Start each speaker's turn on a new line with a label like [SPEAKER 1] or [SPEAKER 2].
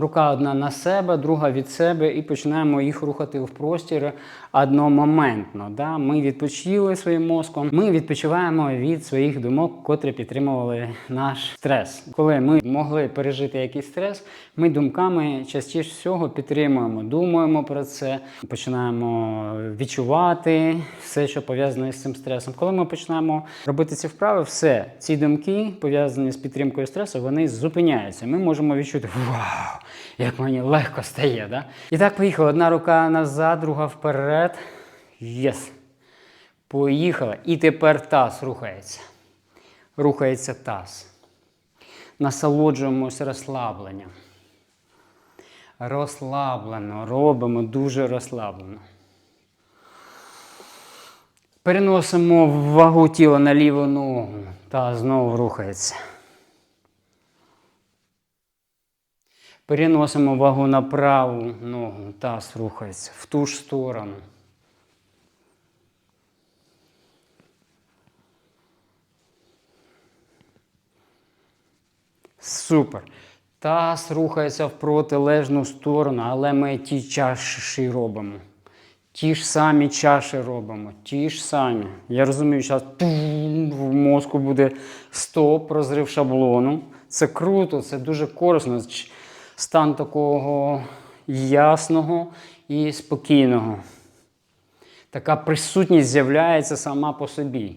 [SPEAKER 1] Рука одна на себе, друга від себе, і починаємо їх рухати в простір одномоментно. Да? Ми відпочили своїм мозком, ми відпочиваємо від своїх думок, котрі підтримували наш стрес. Коли ми могли пережити якийсь стрес, ми думками частіше всього підтримуємо, думаємо про це, починаємо відчувати все, що пов'язане з цим стресом. Коли ми починаємо робити ці вправи, все ці думки пов'язані з підтримкою стресу, вони зупиняються. Ми можемо відчути вау, як мені легко стає. Да? І так, поїхали. Одна рука назад, друга вперед. Єс. Поїхали. І тепер таз рухається. Рухається таз. Насолоджуємося розслабленням. Розслаблено. Робимо дуже розслаблено. Переносимо вагу тіла на ліву ногу. Та знову рухається. Переносимо вагу на праву ногу. Таз рухається в ту ж сторону. Супер. Таз рухається в протилежну сторону, але ми ті чаші робимо. Ті ж самі чаші робимо, ті ж самі. Я розумію, зараз в мозку буде стоп, розрив шаблону. Це круто, це дуже корисно. Стан такого ясного і спокійного. Така присутність з'являється сама по собі.